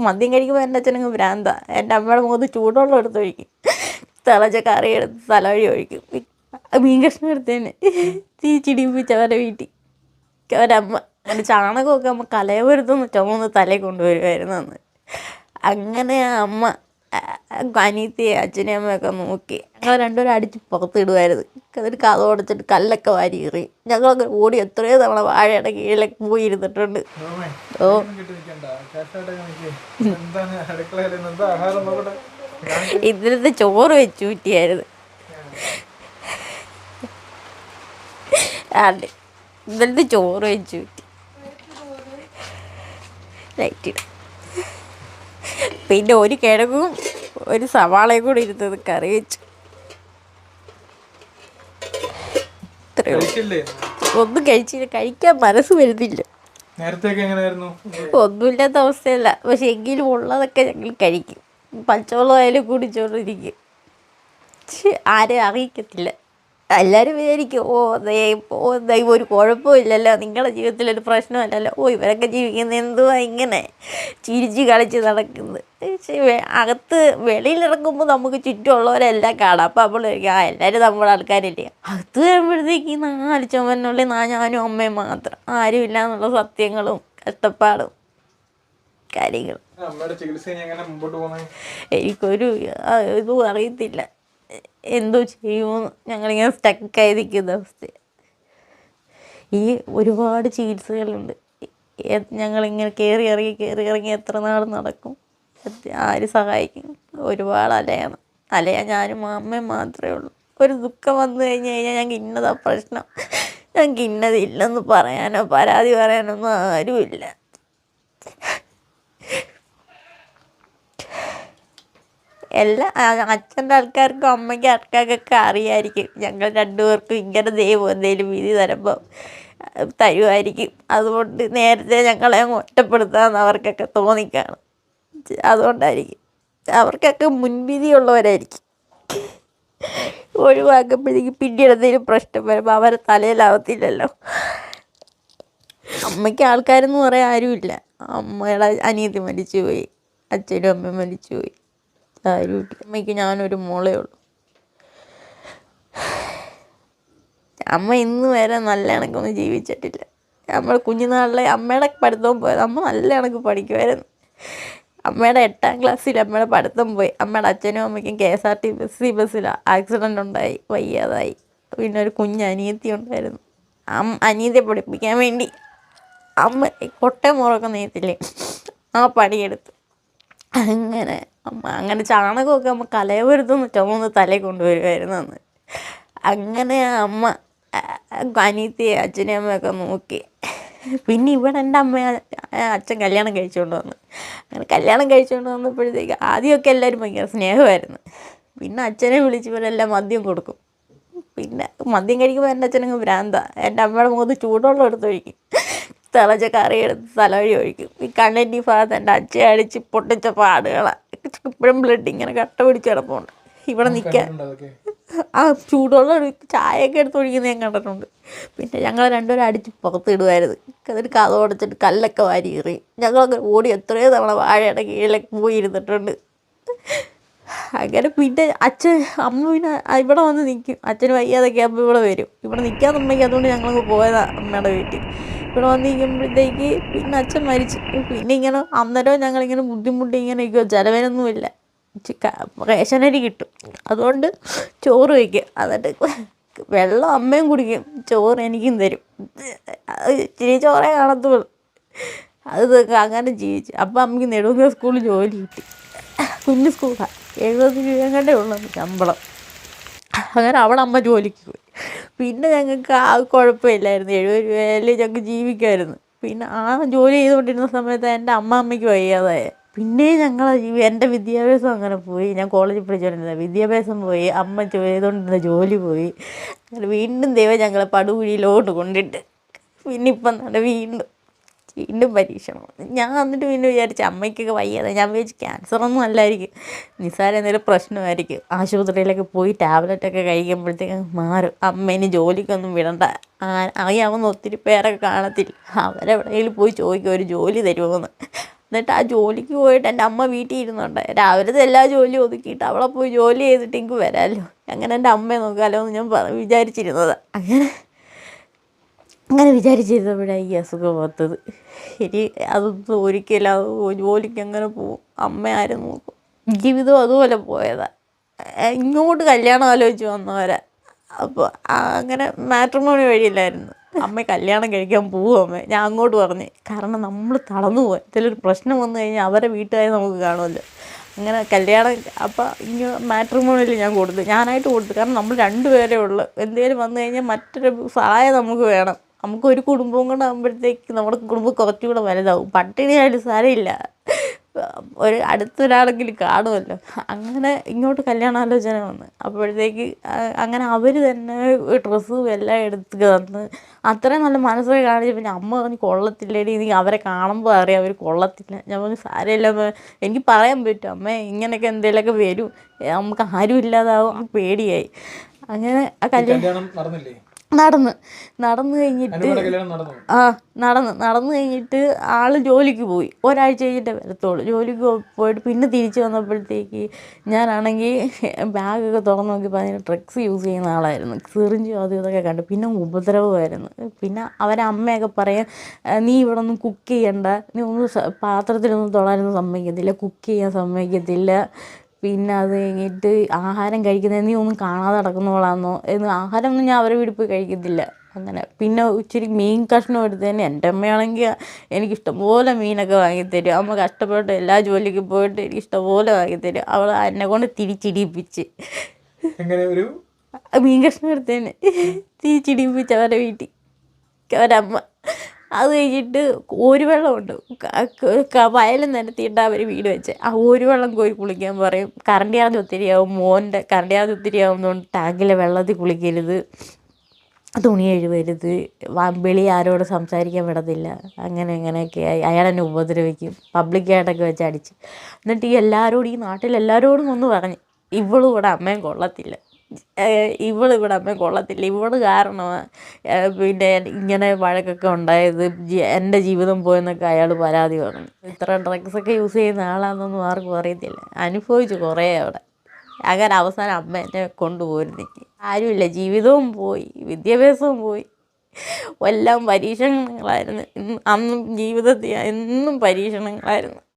മദ്യം കഴിക്കുമ്പോൾ എന്റെ അച്ഛനങ്ങ് ഭ്രാന്ത. എന്റെ അമ്മയുടെ മുഖത്ത് ചൂടുവെള്ളം എടുത്ത് ഒഴിക്കും. തിളച്ച കറി എടുത്ത് തലവഴി ഒഴിക്കും. മീൻ കഷ്ണം എടുത്തേനെ. തീ ചിടിപ്പിച്ച് അവരെ വീട്ടിൽ. അവരമ്മ അങ്ങനെ ചാണകമൊക്കെ അമ്മ കലയപുരത്തുനിന്ന് ചുമന്ന് തലയിൽ കൊണ്ടുവരുമായിരുന്നു അന്ന്. അങ്ങനെ അമ്മ അനീത്തിയെ അച്ഛനെയും അമ്മയൊക്കെ നോക്കി. ഞങ്ങൾ രണ്ടുപേരും അടിച്ച് പുറത്തിടുമായിരുന്നു എന്നിട്ട് കഥ ഉടച്ചിട്ട് കല്ലൊക്കെ വാരി കയറി ഞങ്ങളൊക്കെ ഓടി എത്രയോ തവണ വാഴയുടെ കീഴിലൊക്കെ പോയി ഇരുന്നിട്ടുണ്ട് ഓ. ഇതിലത്തെ ചോറ് വെച്ച് ഊറ്റിയായിരുന്നു. അതെ ഇന്നലത്തെ ചോറ് വെച്ച് ഊറ്റി. ലൈറ്റ് ഇടും. പിന്നെ ഒരു കിഴങ്ങും ഒരു സവാളയും കൂടി ഇരുന്നത് കറി വെച്ചു. ഒന്നും കഴിച്ചില്ല. കഴിക്കാൻ മനസ്സ് വരുന്നില്ല. ഒന്നുമില്ലാത്ത അവസ്ഥയല്ല. പക്ഷെ എങ്കിലും ഉള്ളതൊക്കെ ഞങ്ങൾ കഴിക്കും. പച്ചവെള്ളം ആയാലും കുടിച്ചോണ്ടിരിക്കും ഛെ, ആരെയും അറിയിക്കത്തില്ല. എല്ലാവരും വിചാരിക്കും ഓ ദൈവം ഓ ദൈവം ഒരു കുഴപ്പമില്ലല്ലോ. നിങ്ങളുടെ ജീവിതത്തിൽ ഒരു പ്രശ്നമല്ലല്ലോ. ഓ ഇവരൊക്കെ ജീവിക്കുന്നത് എന്തുവാ ഇങ്ങനെ ചിരിച്ച് കളിച്ച് നടക്കുന്നത്? പക്ഷേ അകത്ത് വെളിയിലിറങ്ങുമ്പോൾ നമുക്ക് ചുറ്റുമുള്ളവരെല്ലാം കാണാം. അപ്പോൾ നമ്മൾ ആ എല്ലാവരും നമ്മുടെ ആൾക്കാരില്ലേ? അകത്ത് വരുമ്പോഴത്തേക്ക് നാല് ചുമന്നുള്ളിൽ നാ ഞാനും അമ്മയും മാത്രം. ആരുമില്ല എന്നുള്ള സത്യങ്ങളും കഷ്ടപ്പാടും കാര്യങ്ങളും. എനിക്കൊരു ഇതും അറിയത്തില്ല. എന്തോ ചെയ്യുമെന്ന് ഞങ്ങളിങ്ങനെ സ്റ്റക്കായിരിക്കുന്ന അവസ്ഥ ഈ ഒരുപാട് ചികിത്സകളുണ്ട്. ഞങ്ങളിങ്ങനെ കയറി ഇറങ്ങി കയറി ഇറങ്ങി എത്ര നാൾ നടക്കും? ആര് സഹായിക്കും? ഒരുപാട് അലയാണ്. അലയാ ഞാനും അമ്മയും മാത്രമേ ഉള്ളൂ. ഒരു ദുഃഖം വന്നു കഴിഞ്ഞ് കഴിഞ്ഞാൽ ഞങ്ങൾക്ക് ഇന്നതാ പ്രശ്നം. ഞങ്ങൾക്ക് ഇന്നതില്ലെന്ന് പറയാനോ പരാതി പറയാനോ ഒന്നും ആരുമില്ല. എല്ലാ അച്ഛന്റെ ആൾക്കാർക്കും അമ്മയ്ക്ക് ആൾക്കാർക്കൊക്കെ അറിയായിരിക്കും. ഞങ്ങൾ രണ്ടുപേർക്കും ഇങ്ങനെ ദൈവം എന്തെങ്കിലും വിധി തരുമ്പോൾ തരുമായിരിക്കും. അതുകൊണ്ട് നേരത്തെ ഞങ്ങളെ അങ്ങ് ഒറ്റപ്പെടുത്താമെന്ന് അവർക്കൊക്കെ തോന്നിക്കാണും. അതുകൊണ്ടായിരിക്കും. അവർക്കൊക്കെ മുൻവിധിയുള്ളവരായിരിക്കും. ഒഴിവാക്കുമ്പോഴേക്കും പിന്നീട് എന്തെങ്കിലും പ്രശ്നം വരുമ്പോൾ അവരെ തലയിലാവത്തില്ലല്ലോ. അമ്മയ്ക്ക് ആൾക്കാരെന്ന് പറയാൻ ആരുമില്ല. അമ്മയുടെ അനിയത്തി മരിച്ചുപോയി. അച്ഛനും അമ്മയും മരിച്ചുപോയി. ആരുമില്ല അമ്മയ്ക്ക് ഞാനൊരു മോളേ ഉള്ളൂ. അമ്മ ഇന്ന് വരെ നല്ല കണക്കൊന്നും ജീവിച്ചിട്ടില്ല. നമ്മൾ കുഞ്ഞുനാളിലെ അമ്മയുടെ പഠിത്തവും പോയത് അമ്മ നല്ല കണക്ക് പഠിക്കുമായിരുന്നു അമ്മയുടെ എട്ടാം ക്ലാസ്സിൽ അമ്മയുടെ പഠിത്തം പോയി. അമ്മയുടെ അച്ഛനും അമ്മയ്ക്കും K S R T C ബസ്സിൽ ആക്സിഡന്റ് ഉണ്ടായി വയ്യാതായി. പിന്നെ ഒരു കുഞ്ഞ് അനിയത്തി ഉണ്ടായിരുന്നു. അമ്മ അനിയത്തിയെ പഠിപ്പിക്കാൻ വേണ്ടി അമ്മ കൊട്ടയും മുറൊക്കെ നെയ്യത്തില്ലേ ആ പണിയെടുത്തു. അങ്ങനെ അങ്ങനെ ചാണകമൊക്കെ അമ്മ കലയപുരത്തുനിന്ന് ചുമന്ന് തലയിൽ കൊണ്ടുവരുമായിരുന്നു അന്ന്. അങ്ങനെ അമ്മ അനിയത്തിയെ അച്ഛനെയും അമ്മയൊക്കെ നോക്കി. പിന്നെ ഇവിടെ എന്റെ അമ്മ അച്ഛൻ കല്യാണം കഴിച്ചുകൊണ്ട് വന്നു. അങ്ങനെ കല്യാണം കഴിച്ചുകൊണ്ട് വന്നപ്പോഴത്തേക്ക് ആദ്യമൊക്കെ എല്ലാവരും ഭയങ്കര സ്നേഹമായിരുന്നു. പിന്നെ അച്ഛനെ വിളിച്ച് ഇവരെല്ലാം മദ്യം കൊടുക്കും. പിന്നെ മദ്യം കഴിക്കുമ്പോൾ എന്റെ അച്ഛനങ്ങ് ഭ്രാന്ത. എന്റെ അമ്മയുടെ മുഖത്ത് ചൂടുവെള്ളം എടുത്ത് ഒഴിക്കും തിളച്ച കറി എടുത്ത് തലവഴി ഒഴിക്കും. ഈ കണ്ണിന്റെ ഭാഗത്ത് എന്റെ അച്ഛൻ അടിച്ച് പൊട്ടിച്ച പാടുകളാണ് ഇപ്പോഴും ബ്ലഡ് ഇങ്ങനെ കട്ട പിടിച്ച് കിടപ്പുണ്ട്. ഇവിടെ നിൽക്കാൻ ആ ചൂടുള്ള ചായയൊക്കെ എടുത്ത് ഒഴിക്കുന്നത് ഞാൻ കണ്ടിട്ടുണ്ട്. പിന്നെ ഞങ്ങൾ രണ്ടുപേരും അടിച്ച് പുറത്തിടുമായിരുന്നു എന്നിട്ട് കഥ ഉടച്ചിട്ട് കല്ലൊക്കെ വാരി എറി. ഞങ്ങളൊക്കെ ഓടി എത്രയോ തവണ വാഴയുടെ കീഴിലൊക്കെ പോയി ഇരുന്നിട്ടുണ്ട്. അങ്ങനെ പിന്നെ അച്ഛൻ അമ്മ പിന്നെ ഇവിടെ വന്ന് നിൽക്കും അച്ഛന് വയ്യാതൊക്കെ ആകുമ്പോൾ ഇവിടെ വരും. ഇവിടെ നിൽക്കാൻ അതുകൊണ്ട് ഞങ്ങൾ പോയതാണ് അമ്മയുടെ വീട്ടിൽ. ഇവിടെ വന്ന് നിൽക്കുമ്പോഴത്തേക്ക് പിന്നെ അച്ഛൻ മരിച്ചു. പിന്നെ ഇങ്ങനെ അന്നേരം ഞങ്ങളിങ്ങനെ ബുദ്ധിമുട്ടി ഇങ്ങനെ ഇരിക്കുമോ ജലവനൊന്നുമില്ല റേഷനരി കിട്ടും. അതുകൊണ്ട് ചോറ് വയ്ക്കും. എന്നിട്ട് വെള്ളം അമ്മയും കുടിക്കും. ചോറ് എനിക്കും തരും. ഇച്ചിരി ചോറേ കാണത്തുള്ളൂ. അത് അങ്ങനെ ജീവിച്ചു. അപ്പം അമ്മയ്ക്ക് നെടുങ്ക സ്കൂളിൽ ജോലി കിട്ടി. കുഞ്ഞു സ്കൂളാണ് എഴുപത് രൂപ കണ്ടേ ഉള്ളൂ ശമ്പളം. അങ്ങനെ അവിടെ അമ്മ ജോലിക്ക് പോയി. പിന്നെ ഞങ്ങൾക്ക് ആ കുഴപ്പമില്ലായിരുന്നു. എഴുപത് രൂപയിൽ ഞങ്ങൾക്ക് ജീവിക്കുമായിരുന്നു. പിന്നെ ആ ജോലി ചെയ്തുകൊണ്ടിരുന്ന സമയത്ത് എന്റെ അമ്മ അമ്മയ്ക്ക് വയ്യാതായ. പിന്നെ ഞങ്ങളെ എന്റെ വിദ്യാഭ്യാസം അങ്ങനെ പോയി. ഞാൻ കോളേജിൽ പഠിച്ചുകൊണ്ടിരുന്നത് വിദ്യാഭ്യാസം പോയി. അമ്മ ചെയ്തുകൊണ്ടിരുന്ന ജോലി പോയി. വീണ്ടും ദൈവം ഞങ്ങളെ പടുകുഴിയിലോട്ട് കൊണ്ടിട്ട്. പിന്നെ ഇപ്പം നട വീണ്ടും വീണ്ടും പരീക്ഷണം. ഞാൻ എന്നിട്ട് പിന്നെ വിചാരിച്ചു അമ്മയ്ക്കൊക്കെ വയ്യാതെ. ഞാൻ വിചാരിച്ചു ക്യാൻസറൊന്നും അല്ലായിരിക്കും. നിസ്സാര എന്തെങ്കിലും പ്രശ്നമായിരിക്കും. ആശുപത്രിയിലൊക്കെ പോയി ടാബ്ലറ്റൊക്കെ കഴിക്കുമ്പോഴത്തേക്ക് മാറും. അമ്മേനെ ജോലിക്കൊന്നും വിടണ്ട. അറിയാവുന്ന ഒത്തിരി പേരൊക്കെ കാണത്തില്ല. അവരെവിടെയെങ്കിലും പോയി ചോദിക്കും ഒരു ജോലി തരുമോയെന്ന് എന്നിട്ട് ആ ജോലിക്ക് പോയിട്ട് എന്റെ അമ്മ വീട്ടിൽ ഇരുന്നുണ്ട്. രാവിലത്തെ എല്ലാ ജോലിയും ഒതുക്കിയിട്ട് അവളെ പോയി ജോലി ചെയ്തിട്ട് എനിക്ക് വരാമല്ലോ. അങ്ങനെ എന്റെ അമ്മയെ നോക്കാമല്ലോ എന്ന് ഞാൻ വിചാരിച്ചിരുന്നത്. അങ്ങനെ അങ്ങനെ വിചാരിച്ചിരുന്നപ്പോഴാണ് ഈ അസുഖം വന്നത്. ഇനി അതൊന്നും ഒരിക്കലും അത് ജോലിക്ക് അങ്ങനെ പോകും അമ്മ ആരും നോക്കും? ജീവിതം അതുപോലെ പോയതാ. ഏ, ഇങ്ങോട്ട് കല്യാണം ആലോചിച്ച് വന്നവരെ. അപ്പോൾ അങ്ങനെ മാട്രിമോണി വഴിയില്ലായിരുന്നു. അമ്മ കല്യാണം കഴിക്കാൻ പോകും അമ്മ. ഞാൻ അങ്ങോട്ട് പറഞ്ഞു. കാരണം നമ്മൾ തളർന്നു പോയി. ഇതിലൊരു പ്രശ്നം വന്നു കഴിഞ്ഞാൽ അവരെ വീട്ടുകാരെ നമുക്ക് കാണുമല്ലോ. അങ്ങനെ കല്യാണം അപ്പം ഇങ്ങനെ മാട്രിമോണിയിൽ ഞാൻ കൊടുത്തു. ഞാനായിട്ട് കൊടുത്തു. കാരണം നമ്മൾ രണ്ടുപേരേ ഉള്ളു. എന്തെങ്കിലും വന്നു കഴിഞ്ഞാൽ മറ്റൊരു സഹായം നമുക്ക് വേണം. നമുക്ക് ഒരു കുടുംബവും കൂടെ ആകുമ്പോഴത്തേക്ക് നമ്മുടെ കുടുംബം കുറച്ചുകൂടെ വലുതാവും. പട്ടിണിയായാലും സാരമില്ല. ഒരു അടുത്തൊരാളെങ്കിലും കാണുമല്ലോ. അങ്ങനെ ഇങ്ങോട്ട് കല്യാണാലോചന വന്ന്. അപ്പോഴത്തേക്ക് അങ്ങനെ അവർ തന്നെ ഡ്രസ്സും എല്ലാം എടുത്ത് തന്ന്. അത്രയും നല്ല മനസ്സൊക്കെ കാണിച്ചു പിന്നെ അമ്മ പറഞ്ഞ് കൊള്ളത്തില്ലേടി നീ അവരെ കാണുമ്പോൾ അറിയാം അവർ കൊള്ളത്തില്ല. ഞാൻ പറഞ്ഞു സാരമില്ല എനിക്ക് പറയാൻ പറ്റും. അമ്മേ ഇങ്ങനെയൊക്കെ എന്തെങ്കിലുമൊക്കെ വരും. നമുക്ക് ആരും ഇല്ലാതാവും. പേടിയായി. അങ്ങനെ ആ കല്യാണം നടന്ന് നടന്നു കഴിഞ്ഞിട്ട് ആ നടന്ന് നടന്നു കഴിഞ്ഞിട്ട് ആൾ ജോലിക്ക് പോയി. ഒരാഴ്ച കഴിഞ്ഞിട്ട് വരത്തുള്ളൂ. ജോലിക്ക് പോയിട്ട് പിന്നെ തിരിച്ച് വന്നപ്പോഴത്തേക്ക് ഞാനാണെങ്കിൽ ബാഗൊക്കെ തുറന്ന് നോക്കിയപ്പോൾ അതിന് ഡ്രഗ്സ് യൂസ് ചെയ്യുന്ന ആളായിരുന്നു. സിറിഞ്ചും അതും ഇതൊക്കെ കണ്ടു. പിന്നെ ഉപദ്രവമായിരുന്നു. പിന്നെ അവരെ അമ്മയൊക്കെ പറയും നീ ഇവിടെ ഒന്നും കുക്ക് ചെയ്യണ്ട. നീ ഒന്നും പാത്രത്തിലൊന്നും തൊടാനൊന്നും സമ്മതിക്കത്തില്ല. കുക്ക് ചെയ്യാൻ സമ്മതിക്കത്തില്ല. പിന്നെ അത് കഴിഞ്ഞിട്ട് ആഹാരം കഴിക്കുന്നത് നീ ഒന്നും കാണാതെ നടക്കുന്നവളാന്നോ? എന്ന് ആഹാരമൊന്നും ഞാൻ അവരെ വീട്ടിൽ പോയി കഴിക്കത്തില്ല. അങ്ങനെ. പിന്നെ ഇച്ചിരി മീൻ കഷ്ണം എടുത്തതിന് എന്റെ അമ്മയാണെങ്കിൽ എനിക്ക് ഇഷ്ടംപോലെ മീനൊക്കെ വാങ്ങിത്തരും. അമ്മ കഷ്ടപ്പെട്ട് എല്ലാ ജോലിക്കും പോയിട്ട് എനിക്ക് ഇഷ്ടംപോലെ വാങ്ങിത്തരും. അവൾ എന്നെ കൊണ്ട് തിരിച്ചിടിപ്പിച്ച്. എങ്ങനെ ഒരു? മീൻ കഷ്ണം എടുത്തതിന് തിരിച്ചിടിപ്പിച്ച് അവരെ വീട്ടിൽ. അവരമ്മ അത് കഴിഞ്ഞിട്ട് ഒരു വെള്ളമുണ്ട്. ക- ക- ക- വയൽ നിരത്തിയിട്ട് അവർ വീട് വെച്ച്. ആ ഒരു വെള്ളം കോരി കുളിക്കാൻ പറയും. കറണ്ട് ചാർജ് ഒത്തിരിയാവും. മോന്റെ കറണ്ട് ചാർജ് ഒത്തിരിയാവുന്നതുകൊണ്ട് ടാങ്കിലെ വെള്ളത്തിൽ കുളിക്കരുത്. തുണി എഴുവരുത് വെളി ആരോട് സംസാരിക്കാൻ വിടത്തില്ല. അങ്ങനെ അങ്ങനെയൊക്കെ ആയി. അയാൾ എന്നെ ഉപദ്രവിക്കും. പബ്ലിക്കായിട്ടൊക്കെ വെച്ച് അടിച്ച്. എന്നിട്ട് ഈ എല്ലാവരോടും ഈ നാട്ടിലെല്ലാവരോടും ഒന്ന് പറഞ്ഞ്. ഇവളും ഇവിടെ അമ്മയും കൊള്ളത്തില്ല. ഏഹ് ഇവൾ ഇവിടെ അമ്മയും കൊള്ളത്തില്ല. ഇവൾ കാരണമാണ് പിന്നെ ഇങ്ങനെ വഴക്കൊക്കെ ഉണ്ടായത്. എന്റെ ജീവിതം പോയെന്നൊക്കെ അയാൾ പരാതി പറഞ്ഞു. ഇത്ര ഡ്രഗ്സൊക്കെ യൂസ് ചെയ്യുന്ന ആളാണെന്നൊന്നും ആർക്കും അറിയത്തില്ല. അനുഭവിച്ചു കുറേ അവിടെ. അങ്ങനെ അവസാനം അമ്മ എന്നെ കൊണ്ടുപോയിരുന്നെങ്കിൽ ആരുമില്ല. ജീവിതവും പോയി. വിദ്യാഭ്യാസവും പോയി. എല്ലാം പരീക്ഷണങ്ങളായിരുന്നു. അന്നും ജീവിതത്തിൽ എന്നും പരീക്ഷണങ്ങളായിരുന്നു.